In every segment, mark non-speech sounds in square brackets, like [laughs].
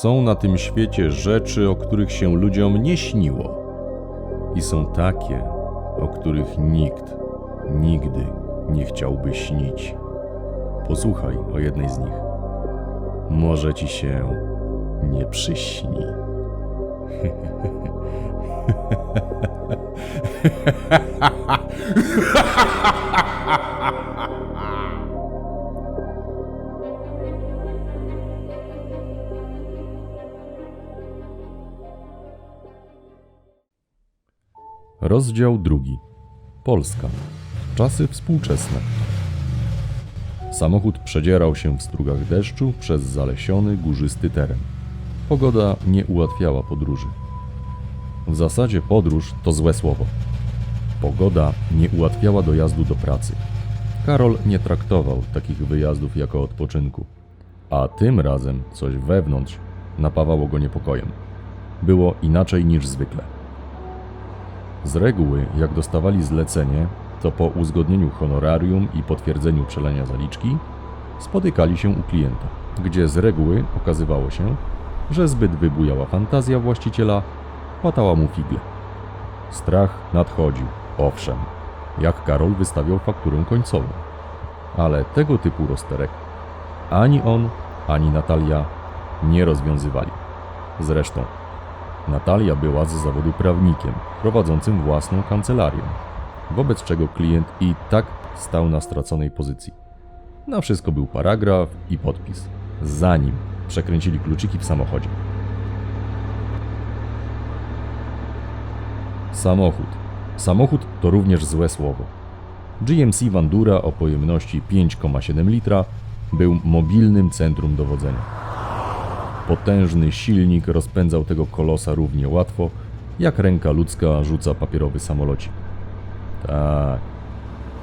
Są na tym świecie rzeczy, o których się ludziom nie śniło. I są takie, o których nikt nigdy nie chciałby śnić. Posłuchaj o jednej z nich. Może ci się nie przyśni. [laughs] Rozdział drugi. Polska. Czasy współczesne. Samochód przedzierał się w strugach deszczu przez zalesiony, górzysty teren. Pogoda nie ułatwiała podróży. W zasadzie podróż to złe słowo. Pogoda nie ułatwiała dojazdu do pracy. Karol nie traktował takich wyjazdów jako odpoczynku. A tym razem coś wewnątrz napawało go niepokojem. Było inaczej niż zwykle. Z reguły, jak dostawali zlecenie, to po uzgodnieniu honorarium i potwierdzeniu przelania zaliczki, spotykali się u klienta, gdzie z reguły okazywało się, że zbyt wybujała fantazja właściciela łatała mu figle. Strach nadchodził, owszem, jak Karol wystawiał fakturę końcową. Ale tego typu rozterek ani on, ani Natalia nie rozwiązywali. Zresztą Natalia była z zawodu prawnikiem, prowadzącym własną kancelarię, wobec czego klient i tak stał na straconej pozycji. Na wszystko był paragraf i podpis, zanim przekręcili kluczyki w samochodzie. Samochód. Samochód to również złe słowo. GMC Vandura o pojemności 5,7 litra był mobilnym centrum dowodzenia. Potężny silnik rozpędzał tego kolosa równie łatwo, jak ręka ludzka rzuca papierowy samolocik. Tak.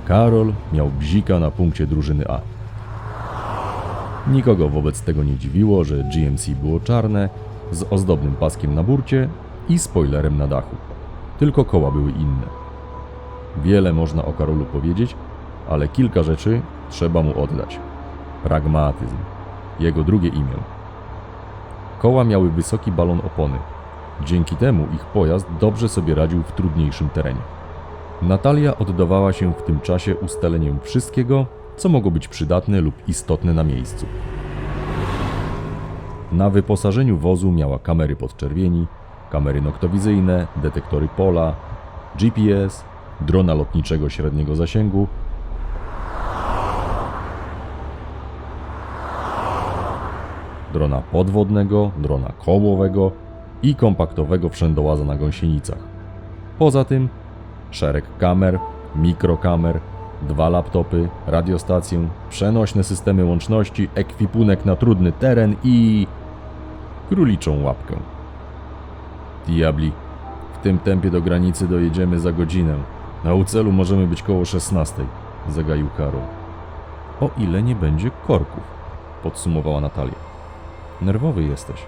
Karol miał bzika na punkcie drużyny A. Nikogo wobec tego nie dziwiło, że GMC było czarne, z ozdobnym paskiem na burcie i spoilerem na dachu. Tylko koła były inne. Wiele można o Karolu powiedzieć, ale kilka rzeczy trzeba mu oddać. Pragmatyzm. Jego drugie imię. Koła miały wysoki balon opony. Dzięki temu ich pojazd dobrze sobie radził w trudniejszym terenie. Natalia oddawała się w tym czasie ustaleniem wszystkiego, co mogło być przydatne lub istotne na miejscu. Na wyposażeniu wozu miała kamery podczerwieni, kamery noktowizyjne, detektory pola, GPS, drona lotniczego średniego zasięgu, drona podwodnego, drona kołowego i kompaktowego wszędołaza na gąsienicach. Poza tym szereg kamer, mikrokamer, dwa laptopy, radiostację, przenośne systemy łączności, ekwipunek na trudny teren i króliczą łapkę. Diabli, w tym tempie do granicy dojedziemy za godzinę. Na ucelu możemy być koło 16, zagaił Karol. O ile nie będzie korków, podsumowała Natalia. Nerwowy jesteś,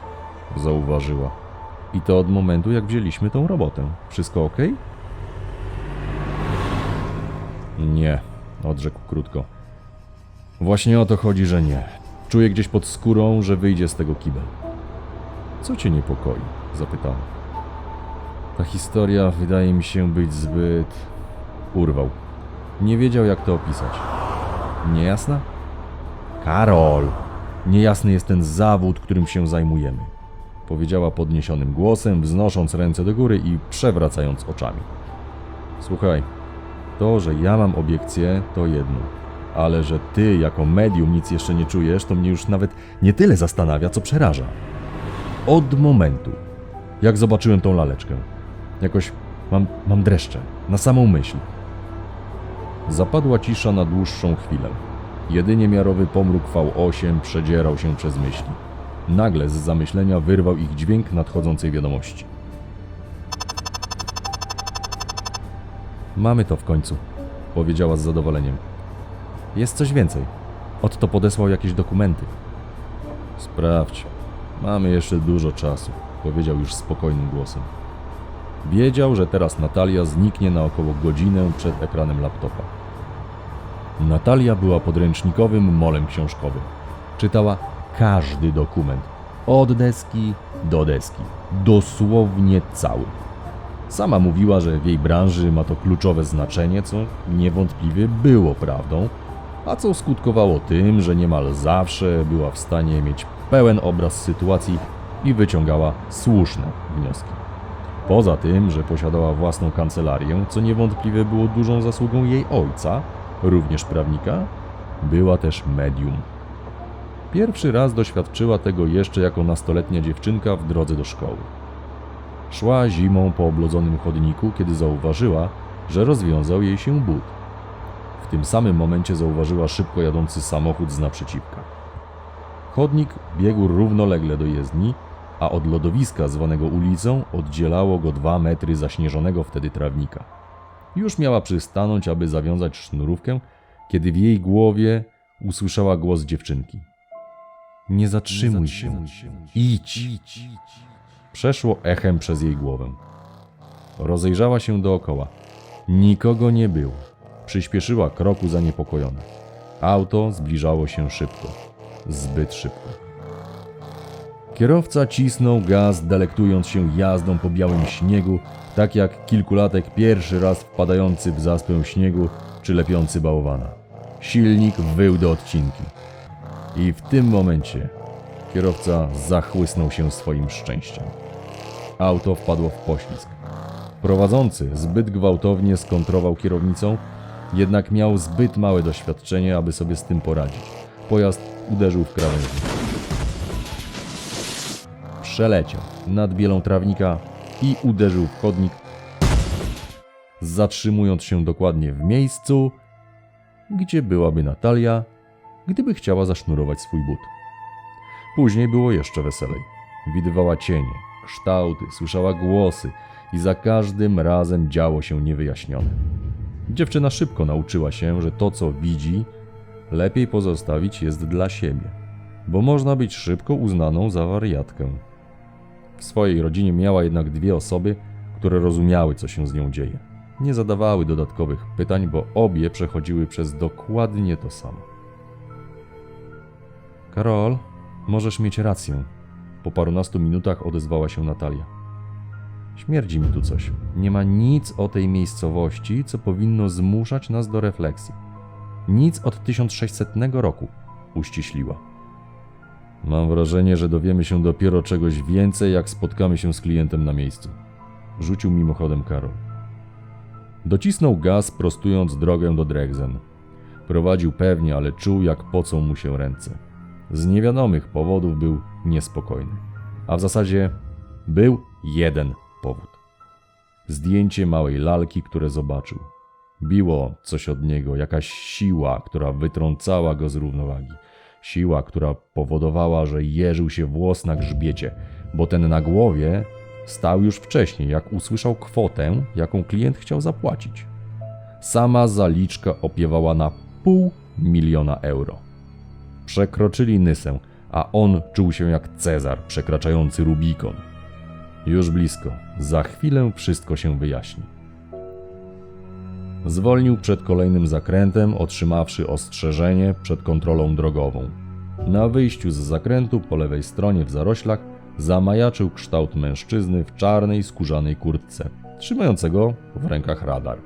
zauważyła. I to od momentu, jak wzięliśmy tą robotę. Wszystko ok? Nie, odrzekł krótko. Właśnie o to chodzi, że nie. Czuję gdzieś pod skórą, że wyjdzie z tego kibel. Co cię niepokoi? zapytała. Ta historia wydaje mi się być zbyt. Urwał. Nie wiedział, jak to opisać. Niejasna? Karol! Niejasny jest ten zawód, którym się zajmujemy. Powiedziała podniesionym głosem, wznosząc ręce do góry i przewracając oczami. Słuchaj, to, że ja mam obiekcję, to jedno. Ale że ty, jako medium, nic jeszcze nie czujesz, to mnie już nawet nie tyle zastanawia, co przeraża. Od momentu, jak zobaczyłem tą laleczkę, jakoś mam, mam dreszcze, na samą myśl. Zapadła cisza na dłuższą chwilę. Jedynie miarowy pomruk V8 przedzierał się przez myśli. Nagle z zamyślenia wyrwał ich dźwięk nadchodzącej wiadomości. Mamy to w końcu, powiedziała z zadowoleniem. Jest coś więcej. Otto podesłał jakieś dokumenty. Sprawdź. Mamy jeszcze dużo czasu, powiedział już spokojnym głosem. Wiedział, że teraz Natalia zniknie na około godzinę przed ekranem laptopa. Natalia była podręcznikowym molem książkowym. Czytała każdy dokument, od deski do deski, dosłownie cały. Sama mówiła, że w jej branży ma to kluczowe znaczenie, co niewątpliwie było prawdą, a co skutkowało tym, że niemal zawsze była w stanie mieć pełen obraz sytuacji i wyciągała słuszne wnioski. Poza tym, że posiadała własną kancelarię, co niewątpliwie było dużą zasługą jej ojca, również prawnika, była też medium. Pierwszy raz doświadczyła tego jeszcze jako nastoletnia dziewczynka w drodze do szkoły. Szła zimą po oblodzonym chodniku, kiedy zauważyła, że rozwiązał jej się but. W tym samym momencie zauważyła szybko jadący samochód z naprzeciwka. Chodnik biegł równolegle do jezdni, a od lodowiska zwanego ulicą oddzielało go dwa metry zaśnieżonego wtedy trawnika. Już miała przystanąć, aby zawiązać sznurówkę, kiedy w jej głowie usłyszała głos dziewczynki. Nie zatrzymuj się, idź. Przeszło echem przez jej głowę. Rozejrzała się dookoła. Nikogo nie było. Przyspieszyła kroku zaniepokojona. Auto zbliżało się szybko. Zbyt szybko. Kierowca cisnął gaz, delektując się jazdą po białym śniegu, tak jak kilkulatek pierwszy raz wpadający w zaspę śniegu czy lepiący bałwana. Silnik wył do odcinki. I w tym momencie kierowca zachłysnął się swoim szczęściem. Auto wpadło w poślizg. Prowadzący zbyt gwałtownie skontrował kierownicą, jednak miał zbyt małe doświadczenie, aby sobie z tym poradzić. Pojazd uderzył w krawędź. Przeleciał nad bielą trawnika i uderzył w chodnik, zatrzymując się dokładnie w miejscu, gdzie byłaby Natalia, gdyby chciała zasznurować swój but. Później było jeszcze weselej. Widywała cienie, kształty, słyszała głosy i za każdym razem działo się niewyjaśnione. Dziewczyna szybko nauczyła się, że to, co widzi, lepiej pozostawić jest dla siebie, bo można być szybko uznaną za wariatkę. W swojej rodzinie miała jednak dwie osoby, które rozumiały, co się z nią dzieje. Nie zadawały dodatkowych pytań, bo obie przechodziły przez dokładnie to samo. Karol, możesz mieć rację. Po parunastu minutach odezwała się Natalia. Śmierdzi mi tu coś. Nie ma nic o tej miejscowości, co powinno zmuszać nas do refleksji. Nic od 1600 roku, uściśliła. Mam wrażenie, że dowiemy się dopiero czegoś więcej, jak spotkamy się z klientem na miejscu. Rzucił mimochodem Karol. Docisnął gaz, prostując drogę do Dregzen. Prowadził pewnie, ale czuł, jak pocą mu się ręce. Z niewiadomych powodów był niespokojny. A w zasadzie był jeden powód. Zdjęcie małej lalki, które zobaczył. Biło coś od niego, jakaś siła, która wytrącała go z równowagi. Siła, która powodowała, że jeżył się włos na grzbiecie, bo ten na głowie stał już wcześniej, jak usłyszał kwotę, jaką klient chciał zapłacić. Sama zaliczka opiewała na pół miliona euro. Przekroczyli Nysę, a on czuł się jak Cezar przekraczający Rubikon. Już blisko, za chwilę wszystko się wyjaśni. Zwolnił przed kolejnym zakrętem, otrzymawszy ostrzeżenie przed kontrolą drogową. Na wyjściu z zakrętu po lewej stronie w zaroślach zamajaczył kształt mężczyzny w czarnej skórzanej kurtce, trzymającego w rękach radar.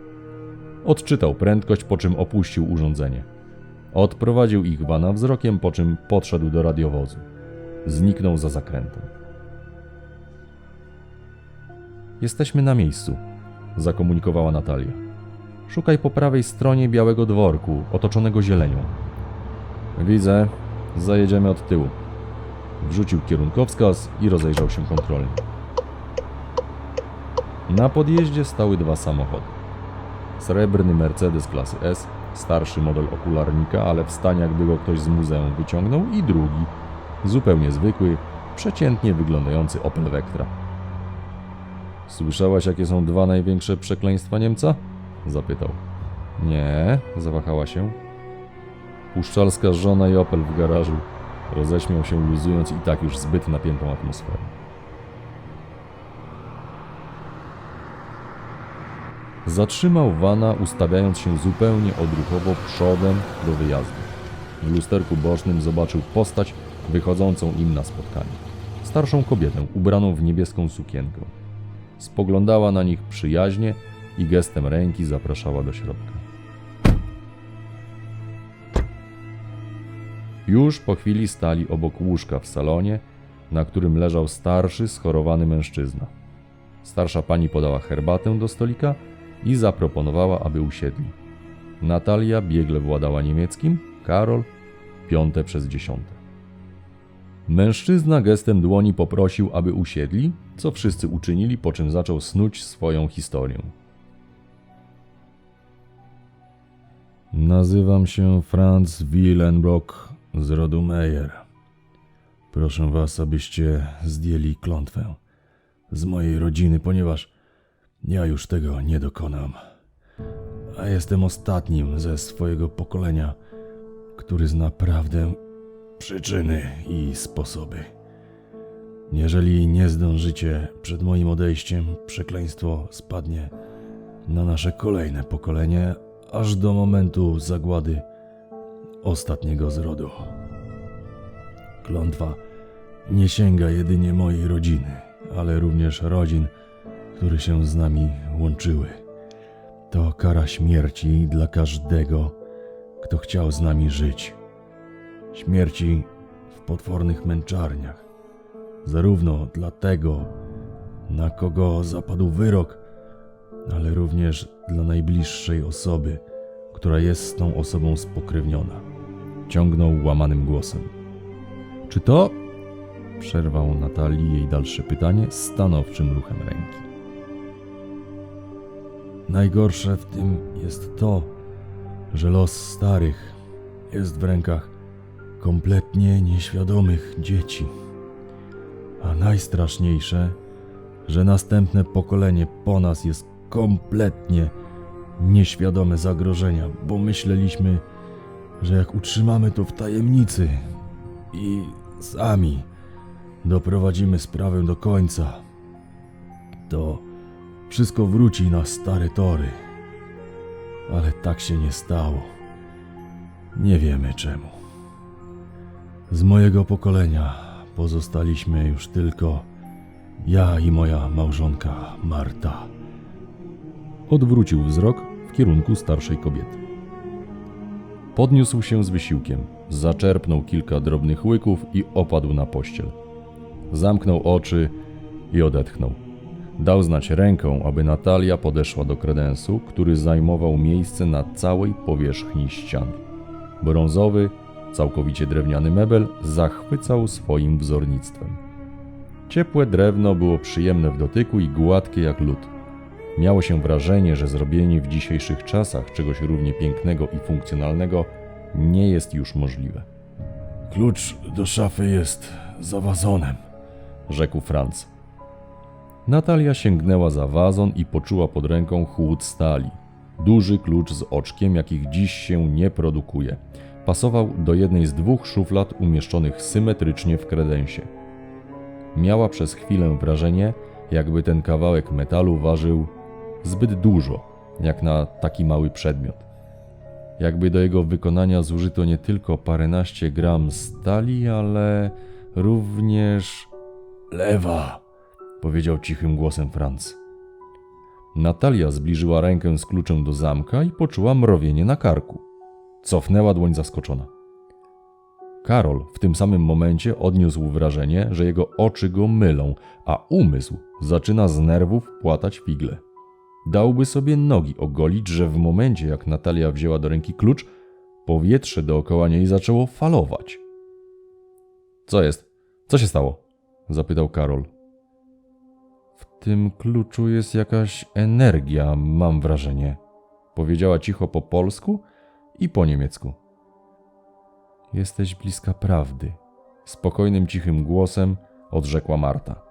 Odczytał prędkość, po czym opuścił urządzenie. Odprowadził ich wana wzrokiem, po czym podszedł do radiowozu. Zniknął za zakrętem. Jesteśmy na miejscu, zakomunikowała Natalia. Szukaj po prawej stronie białego dworku, otoczonego zielenią. Widzę, zajedziemy od tyłu. Wrzucił kierunkowskaz i rozejrzał się kontrolnie. Na podjeździe stały dwa samochody. Srebrny Mercedes klasy S, starszy model okularnika, ale w stanie jakby go ktoś z muzeum wyciągnął i drugi, zupełnie zwykły, przeciętnie wyglądający Opel Vectra. Słyszałaś, jakie są dwa największe przekleństwa Niemca? Zapytał. Nie, zawahała się. Puszczalska żona i Opel w garażu. Roześmiał się luzując i tak już zbyt napiętą atmosferę. Zatrzymał wana, ustawiając się zupełnie odruchowo przodem do wyjazdu. W lusterku bocznym zobaczył postać wychodzącą im na spotkanie. Starszą kobietę, ubraną w niebieską sukienkę. Spoglądała na nich przyjaźnie i gestem ręki zapraszała do środka. Już po chwili stali obok łóżka w salonie, na którym leżał starszy, schorowany mężczyzna. Starsza pani podała herbatę do stolika i zaproponowała, aby usiedli. Natalia biegle władała niemieckim, Karol piąte przez dziesiąte. Mężczyzna gestem dłoni poprosił, aby usiedli, co wszyscy uczynili, po czym zaczął snuć swoją historię. Nazywam się Franz Willenbrock z rodu Meyer. Proszę was, abyście zdjęli klątwę z mojej rodziny, ponieważ ja już tego nie dokonam. A jestem ostatnim ze swojego pokolenia, który zna prawdę, przyczyny i sposoby. Jeżeli nie zdążycie przed moim odejściem, przekleństwo spadnie na nasze kolejne pokolenie, aż do momentu zagłady ostatniego z rodu. Klątwa nie sięga jedynie mojej rodziny, ale również rodzin, które się z nami łączyły. To kara śmierci dla każdego, kto chciał z nami żyć. Śmierci w potwornych męczarniach, zarówno dla tego, na kogo zapadł wyrok, ale również dla najbliższej osoby, która jest z tą osobą spokrewniona. Ciągnął łamanym głosem. Czy to? Przerwał Natalii jej dalsze pytanie stanowczym ruchem ręki. Najgorsze w tym jest to, że los starych jest w rękach kompletnie nieświadomych dzieci. A najstraszniejsze, że następne pokolenie po nas jest kompletnie nieświadome zagrożenia, bo myśleliśmy, że jak utrzymamy to w tajemnicy i sami doprowadzimy sprawę do końca, to wszystko wróci na stare tory. Ale tak się nie stało. Nie wiemy czemu. Z mojego pokolenia pozostaliśmy już tylko ja i moja małżonka Marta. Odwrócił wzrok w kierunku starszej kobiety. Podniósł się z wysiłkiem, zaczerpnął kilka drobnych łyków i opadł na pościel. Zamknął oczy i odetchnął. Dał znać ręką, aby Natalia podeszła do kredensu, który zajmował miejsce na całej powierzchni ścian. Brązowy, całkowicie drewniany mebel zachwycał swoim wzornictwem. Ciepłe drewno było przyjemne w dotyku i gładkie jak lód. Miało się wrażenie, że zrobienie w dzisiejszych czasach czegoś równie pięknego i funkcjonalnego nie jest już możliwe. Klucz do szafy jest za wazonem, rzekł Franz. Natalia sięgnęła za wazon i poczuła pod ręką chłód stali. Duży klucz z oczkiem, jakich dziś się nie produkuje. Pasował do jednej z dwóch szuflad umieszczonych symetrycznie w kredensie. Miała przez chwilę wrażenie, jakby ten kawałek metalu ważył zbyt dużo, jak na taki mały przedmiot. Jakby do jego wykonania zużyto nie tylko paręnaście gram stali, ale również lewa, powiedział cichym głosem Franz. Natalia zbliżyła rękę z kluczem do zamka i poczuła mrowienie na karku. Cofnęła dłoń zaskoczona. Karol w tym samym momencie odniósł wrażenie, że jego oczy go mylą, a umysł zaczyna z nerwów płatać figle. Dałby sobie nogi ogolić, że w momencie jak Natalia wzięła do ręki klucz, powietrze dookoła niej zaczęło falować. Co jest? Co się stało? zapytał Karol. W tym kluczu jest jakaś energia, mam wrażenie, powiedziała cicho po polsku i po niemiecku. Jesteś bliska prawdy, spokojnym, cichym głosem odrzekła Marta.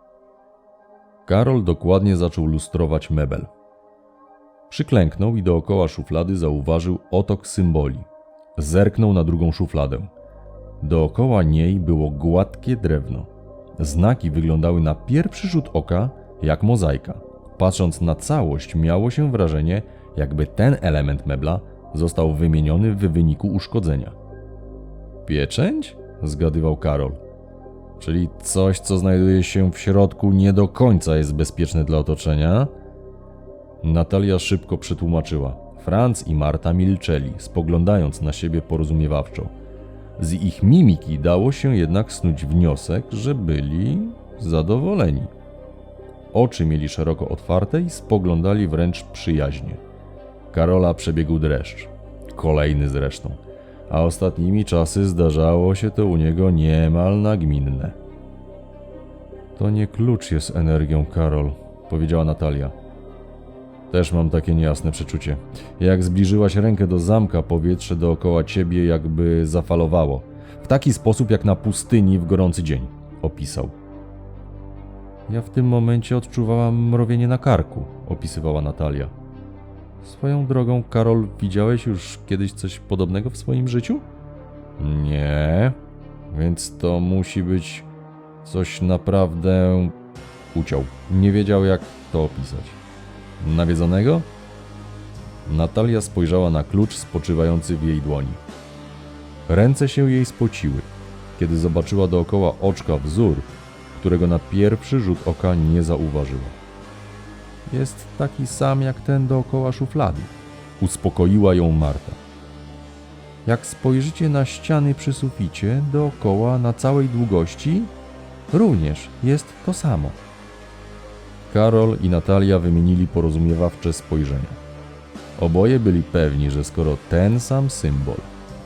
Karol dokładnie zaczął lustrować mebel. Przyklęknął i dookoła szuflady zauważył otok symboli. Zerknął na drugą szufladę. Dookoła niej było gładkie drewno. Znaki wyglądały na pierwszy rzut oka jak mozaika. Patrząc na całość, miało się wrażenie, jakby ten element mebla został wymieniony w wyniku uszkodzenia. Pieczęć? zgadywał Karol. Czyli coś, co znajduje się w środku, nie do końca jest bezpieczne dla otoczenia? Natalia szybko przetłumaczyła. Franz i Marta milczeli, spoglądając na siebie porozumiewawczo. Z ich mimiki dało się jednak snuć wniosek, że byli zadowoleni. Oczy mieli szeroko otwarte i spoglądali wręcz przyjaźnie. Karola przebiegł dreszcz. Kolejny zresztą. A ostatnimi czasy zdarzało się to u niego niemal nagminne. To nie klucz jest energią, Karol, powiedziała Natalia. Też mam takie niejasne przeczucie. Jak zbliżyłaś rękę do zamka, powietrze dookoła ciebie jakby zafalowało. W taki sposób jak na pustyni w gorący dzień, opisał. Ja w tym momencie odczuwałam mrowienie na karku, opisywała Natalia. Swoją drogą, Karol, widziałeś już kiedyś coś podobnego w swoim życiu? Nie, więc to musi być coś naprawdę. Uciął. Nie wiedział, jak to opisać. Nawiedzonego? Natalia spojrzała na klucz spoczywający w jej dłoni. Ręce się jej spociły, kiedy zobaczyła dookoła oczka wzór, którego na pierwszy rzut oka nie zauważyła. Jest taki sam jak ten dookoła szuflady. Uspokoiła ją Marta. Jak spojrzycie na ściany przy suficie, dookoła na całej długości, również jest to samo. Karol i Natalia wymienili porozumiewawcze spojrzenia. Oboje byli pewni, że skoro ten sam symbol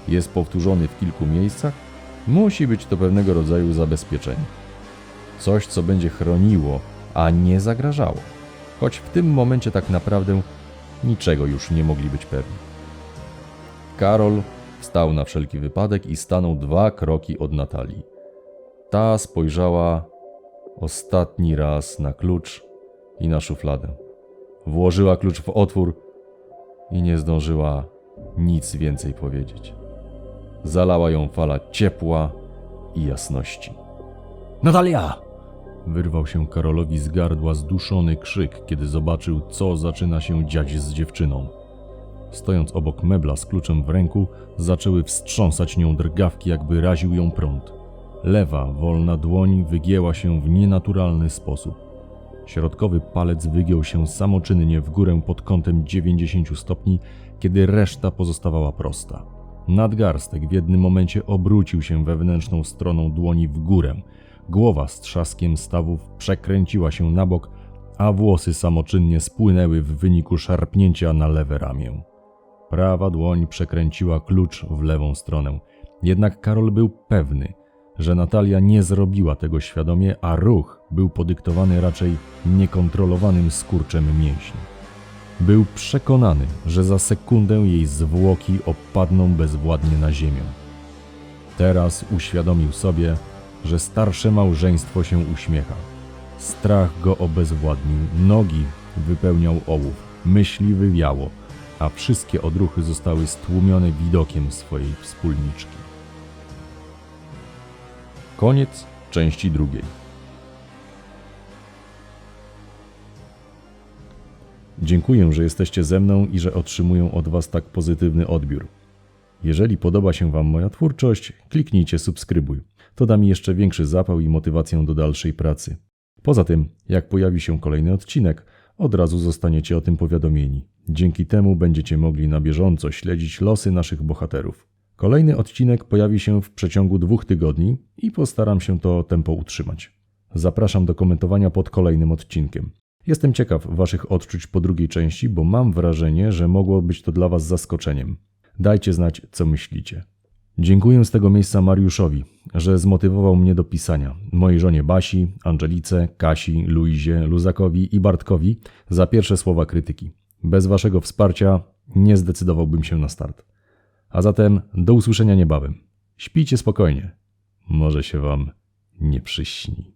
jest powtórzony w kilku miejscach, musi być to pewnego rodzaju zabezpieczenie. Coś, co będzie chroniło, a nie zagrażało. Choć w tym momencie tak naprawdę niczego już nie mogli być pewni. Karol wstał na wszelki wypadek i stanął dwa kroki od Natalii. Ta spojrzała ostatni raz na klucz i na szufladę. Włożyła klucz w otwór i nie zdążyła nic więcej powiedzieć. Zalała ją fala ciepła i jasności. Natalia! Wyrwał się Karolowi z gardła zduszony krzyk, kiedy zobaczył, co zaczyna się dziać z dziewczyną. Stojąc obok mebla z kluczem w ręku, zaczęły wstrząsać nią drgawki, jakby raził ją prąd. Lewa, wolna dłoń wygięła się w nienaturalny sposób. Środkowy palec wygiął się samoczynnie w górę pod kątem 90 stopni, kiedy reszta pozostawała prosta. Nadgarstek w jednym momencie obrócił się wewnętrzną stroną dłoni w górę. Głowa z trzaskiem stawów przekręciła się na bok, a włosy samoczynnie spłynęły w wyniku szarpnięcia na lewe ramię. Prawa dłoń przekręciła klucz w lewą stronę. Jednak Karol był pewny, że Natalia nie zrobiła tego świadomie, a ruch był podyktowany raczej niekontrolowanym skurczem mięśni. Był przekonany, że za sekundę jej zwłoki opadną bezwładnie na ziemię. Teraz uświadomił sobie, że starsze małżeństwo się uśmiecha. Strach go obezwładnił, nogi wypełniał ołów, myśli wywiało, a wszystkie odruchy zostały stłumione widokiem swojej wspólniczki. Koniec części drugiej. Dziękuję, że jesteście ze mną i że otrzymuję od Was tak pozytywny odbiór. Jeżeli podoba się Wam moja twórczość, kliknijcie subskrybuj. To da mi jeszcze większy zapał i motywację do dalszej pracy. Poza tym, jak pojawi się kolejny odcinek, od razu zostaniecie o tym powiadomieni. Dzięki temu będziecie mogli na bieżąco śledzić losy naszych bohaterów. Kolejny odcinek pojawi się w przeciągu dwóch tygodni i postaram się to tempo utrzymać. Zapraszam do komentowania pod kolejnym odcinkiem. Jestem ciekaw Waszych odczuć po drugiej części, bo mam wrażenie, że mogło być to dla Was zaskoczeniem. Dajcie znać, co myślicie. Dziękuję z tego miejsca Mariuszowi, że zmotywował mnie do pisania, mojej żonie Basi, Angelice, Kasi, Luizie, Luzakowi i Bartkowi za pierwsze słowa krytyki. Bez Waszego wsparcia nie zdecydowałbym się na start. A zatem do usłyszenia niebawem. Śpijcie spokojnie. Może się Wam nie przyśni.